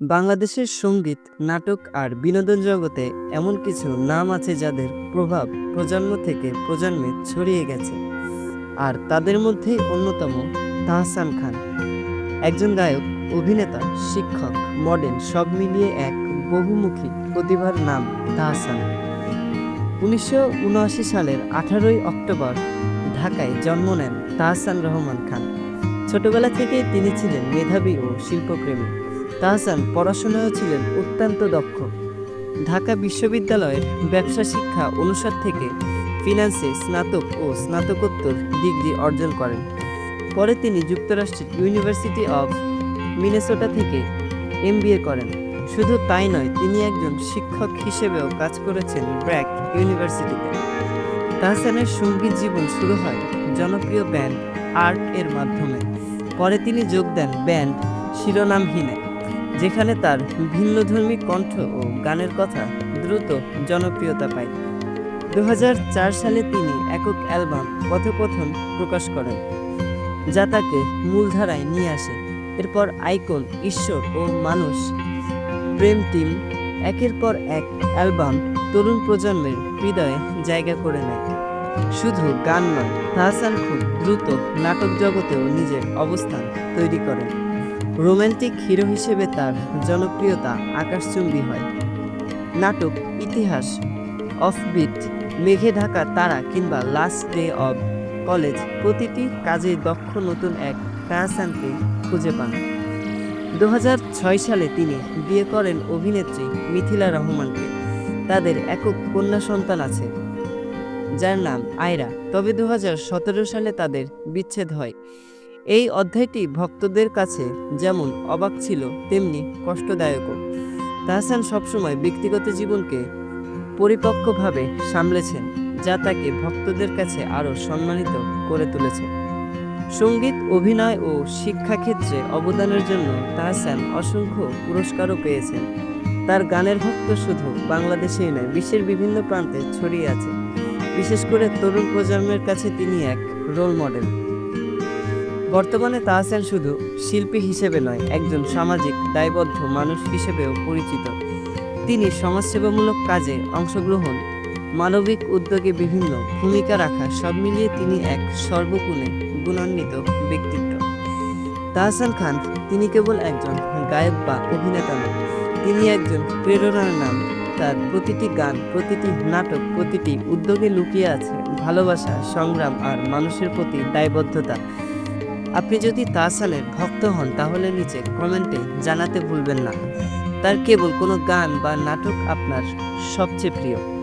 বাংলাদেশের সংগীত, নাটক আর বিনোদন জগতে এমন কিছু নাম আছে যাদের প্রভাব প্রজন্ম থেকে প্রজন্মে ছড়িয়ে গেছে। আর তাদের মধ্যে অন্যতম তাহসান খান। একজন গায়ক, অভিনেতা, শিক্ষক, মডেল সব মিলিয়ে এক বহুমুখী প্রতিভার নাম তাহসান। উনিশশো উনআশি সালের আঠারোই অক্টোবর ঢাকায় জন্ম নেন তাহসান রহমান খান। ছোটবেলা থেকেই তিনি ছিলেন মেধাবী ও শিল্পপ্রেমী। তাহসান পড়াশোনায়ও ছিলেন অত্যন্ত দক্ষ। ঢাকা বিশ্ববিদ্যালয়ের ব্যবসা শিক্ষা অনুষদ থেকে ফিনান্সে স্নাতক ও স্নাতকোত্তর ডিগ্রি অর্জন করেন। পরে তিনি যুক্তরাষ্ট্রের ইউনিভার্সিটি অফ মিনেসোটা থেকে এমবিএ করেন। শুধু তাই নয়, তিনি একজন শিক্ষক হিসেবেও কাজ করেছেন ব্র্যাক ইউনিভার্সিটিতে। তাহসানের সংগীত জীবন শুরু হয় জনপ্রিয় ব্যান্ড আর্ট এর মাধ্যমে। পরে তিনি যোগ দেন ব্যান্ড শিরোনামহীনে। যেখানে তার ভিন্নধর্মী কণ্ঠ ও গানের কথা দ্রুত জনপ্রিয়তা পায়। দু হাজার চার সালে তিনি একক অ্যালবাম পথপথন প্রকাশ করেন, যা তাকে মূলধারায় নিয়ে আসে। এরপর আইকন, ঈশ্বর ও মানুষ। প্রেম টিম একের পর এক অ্যালবাম তরুণ প্রজন্মের হৃদয়ে জায়গা করে নেয়। শুধু গান নয়, তাহসান খুব দ্রুত নাটক জগতেও নিজের অবস্থান তৈরি করেন। রোমান্টিক হিরো হিসেবে তার জনপ্রিয়তা আকাশচুম্বী হয়। নাটক, ইতিহাস, অফবিট, মেঘে ঢাকা তারা কিংবা লাস্ট ডে অব কলেজ প্রতিটি কাজে দক্ষ নতুন এক তাহসানকে খুঁজে পান। দু হাজার ছয় সালে তিনি বিয়ে করেন অভিনেত্রী মিথিলা রহমানকে। তাদের একক কন্যা সন্তান আছে, যার নাম আয়রা। তবে দু হাজার সতেরো সালে তাদের বিচ্ছেদ হয়। এই অধ্যায়টি ভক্তদের কাছে যেমন অবাক ছিল, তেমনি কষ্টদায়কও। তাহসান সবসময় ব্যক্তিগত জীবনকে পরিপক্কভাবে সামলেছেন, যা তাকে ভক্তদের কাছে আরও সম্মানিত করে তুলেছে। সংগীত, অভিনয় ও শিক্ষাক্ষেত্রে অবদানের জন্য তাহসান অসংখ্য পুরস্কারও পেয়েছেন। তার গানের ভক্ত শুধু বাংলাদেশেই নয়, বিশ্বের বিভিন্ন প্রান্তে ছড়িয়ে আছে। বিশেষ করে তরুণ প্রজন্মের কাছে তিনি এক রোল মডেল বর্তমানে তাহসান শুধু শিল্পী হিসেবে নয়, একজন সামাজিক, দায়বদ্ধ মানুষ হিসেবেও পরিচিত। তিনি সমাজসেবামূলক কাজে অংশগ্রহণ, মানবিক উদ্যোগে বিভিন্ন ভূমিকা রাখা সব মিলিয়ে তিনি এক সর্বগুণে গুণান্বিত ব্যক্তিত্ব। তাহসান খান, তিনি কেবল একজন গায়ক বা অভিনেতা নন, তিনি একজন প্রেরণার নাম। তার প্রতিটি গান, প্রতিটি নাটক, প্রতিটি উদ্যোগে লুকিয়ে আছে ভালোবাসা, সংগ্রাম আর মানুষের প্রতি দায়বদ্ধতা। আপনি যদি তাহসানের ভক্ত হন, তাহলে নিচে কমেন্টে জানাতে ভুলবেন না। তার কেবল কোনো গান বা নাটক আপনার সবচেয়ে প্রিয়।